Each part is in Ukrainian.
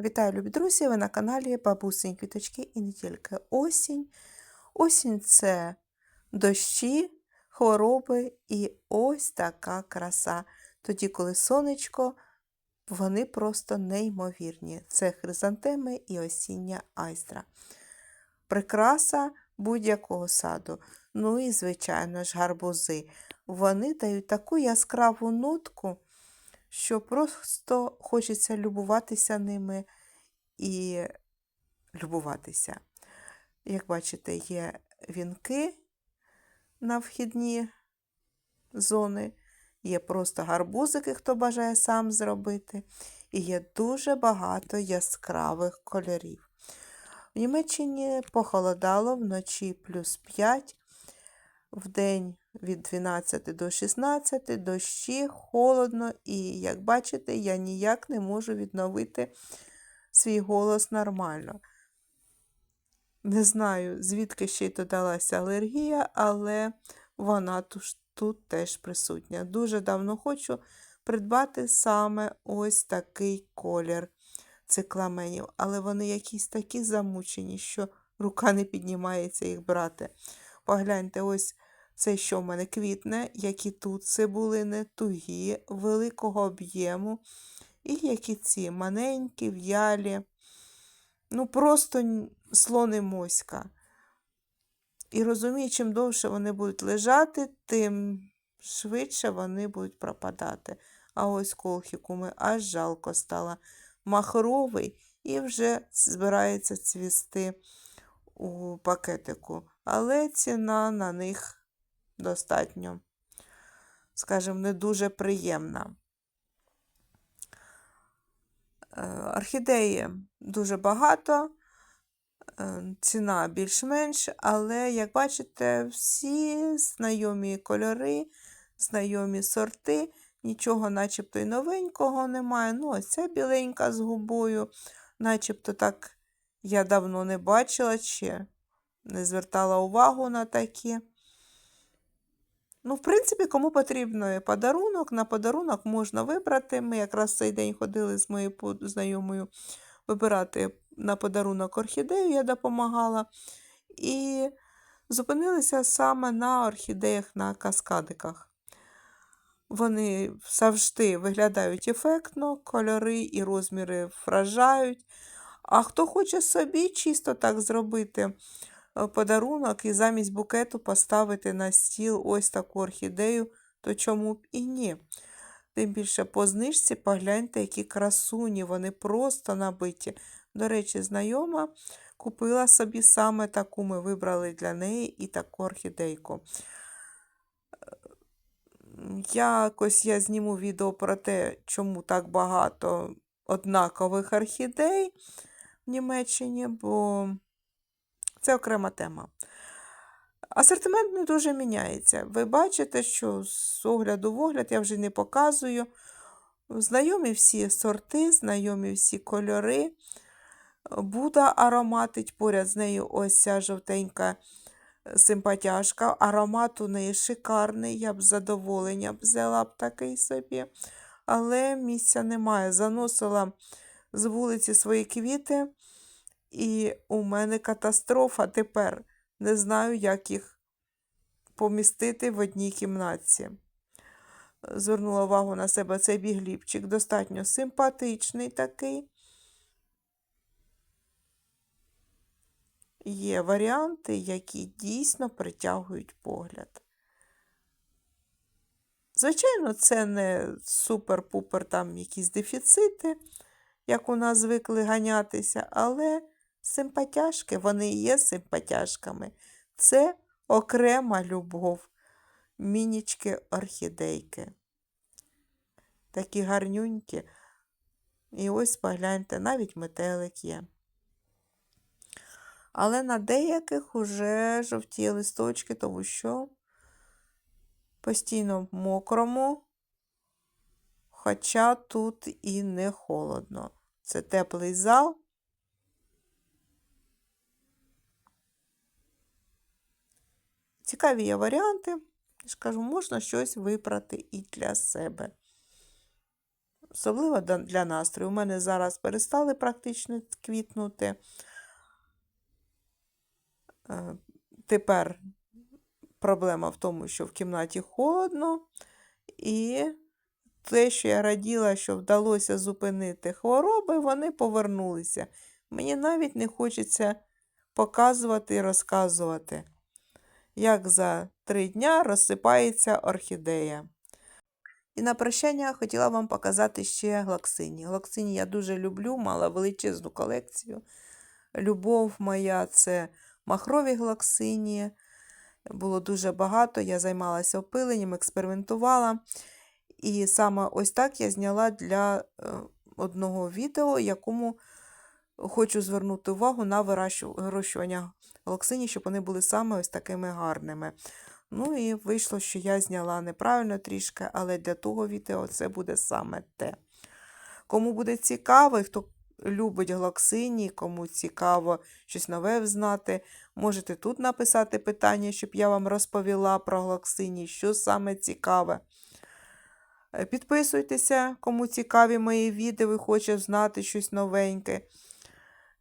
Вітаю, любі друзі! Ви на каналі Бабусині Квіточки і не тільки осінь. Осінь це дощі, хвороби і ось така краса. Тоді, коли сонечко, вони просто неймовірні. Це хризантеми і осіння айстра. Прикраса будь-якого саду. Ну і, звичайно ж, гарбузи. Вони дають таку яскраву нотку що просто хочеться любуватися ними і любуватися. Як бачите, є вінки на вхідні зони, є просто гарбузики, хто бажає сам зробити, і є дуже багато яскравих кольорів. В Німеччині похолодало вночі плюс 5, вдень від 12 до 16, дощі, холодно, і, як бачите, я ніяк не можу відновити свій голос нормально. Не знаю, звідки ще й додалася алергія, але вона тут, тут теж присутня. Дуже давно хочу придбати саме ось такий колір цикламенів, але вони якісь такі замучені, що рука не піднімається їх брати. Погляньте, ось це, що в мене квітне, які тут цибулини, тугі, великого об'єму, і які ці маленькі, в'ялі, ну просто слони моська. І розумію, чим довше вони будуть лежати, тим швидше вони будуть пропадати. А ось колхікуми аж жалко стало. Махровий і вже збирається цвісти у пакетику. Але ціна на них достатньо, скажімо, не дуже приємна. Е, орхідеї дуже багато, е, ціна більш-менш, але, як бачите, всі знайомі кольори, знайомі сорти, нічого начебто і новенького немає. Ну, ось ця біленька з губою, начебто так я давно не бачила чи не звертала увагу на такі. Ну, в принципі, кому потрібно подарунок, на подарунок можна вибрати. Ми якраз цей день ходили з моєю знайомою вибирати на подарунок орхідею, я допомагала. І зупинилися саме на орхідеях на каскадиках. Вони завжди виглядають ефектно, кольори і розміри вражають. А хто хоче собі чисто так зробити, подарунок і замість букету поставити на стіл ось таку орхідею, то чому б і ні? Тим більше по знижці погляньте, які красуні, вони просто набиті. До речі, знайома купила собі саме таку, ми вибрали для неї і таку орхідейку. Якось я зніму відео про те, чому так багато однакових орхідей в Німеччині, бо це окрема тема. Асортимент не дуже міняється. Ви бачите, що з огляду в огляд я вже не показую. Знайомі всі сорти, знайомі всі кольори. Буда ароматить поряд з нею ось ця жовтенька симпатяшка. Аромат у неї шикарний, я б з задоволенням взяла б такий собі. Але місця немає. Заносила з вулиці свої квіти. І у мене катастрофа тепер. Не знаю, як їх помістити в одній кімнатці. Звернула увагу на себе цей бігліпчик, достатньо симпатичний такий. Є варіанти, які дійсно притягують погляд. Звичайно, це не супер-пупер там якісь дефіцити, як у нас звикли ганятися, але Симпатяшки, вони і є симпатяшками. Це окрема любов, мінічки орхідейки. Такі гарнюнькі. І ось погляньте, навіть метелик є. Але на деяких уже жовті листочки, тому що постійно в мокрому, хоча тут і не холодно. Це теплий зал. Цікаві є варіанти. Я ж кажу, можна щось вибрати і для себе. особливо для настрою. У мене зараз перестали практично квітнути. Е, Тепер проблема в тому, що в кімнаті холодно, і те, що я раділа, що вдалося зупинити хвороби, вони повернулися. Мені навіть не хочеться показувати і розказувати, як за три дня розсипається орхідея. І на прощання хотіла вам показати ще глаксині. Глаксині я дуже люблю, мала величезну колекцію. Любов моя це махрові глаксині. Було дуже багато, я займалася опиленням, експериментувала. І саме ось так я зняла для е, одного відео, якому хочу звернути увагу на вирощування глоксині, щоб вони були саме ось такими гарними. Ну і вийшло, що я зняла неправильно трішки, але для того відео це буде саме те. Кому буде цікаво, і хто любить глоксині, кому цікаво щось нове взнати, можете тут написати питання, щоб я вам розповіла про глоксині, що саме цікаве. Е, Підписуйтеся, кому цікаві мої відео і хоче знати щось новеньке.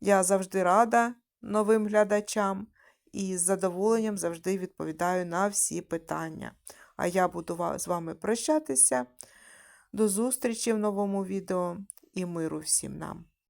Я завжди рада новим глядачам і з задоволенням завжди відповідаю на всі питання. А я буду з вами прощатися. До зустрічі в новому відео і миру всім нам!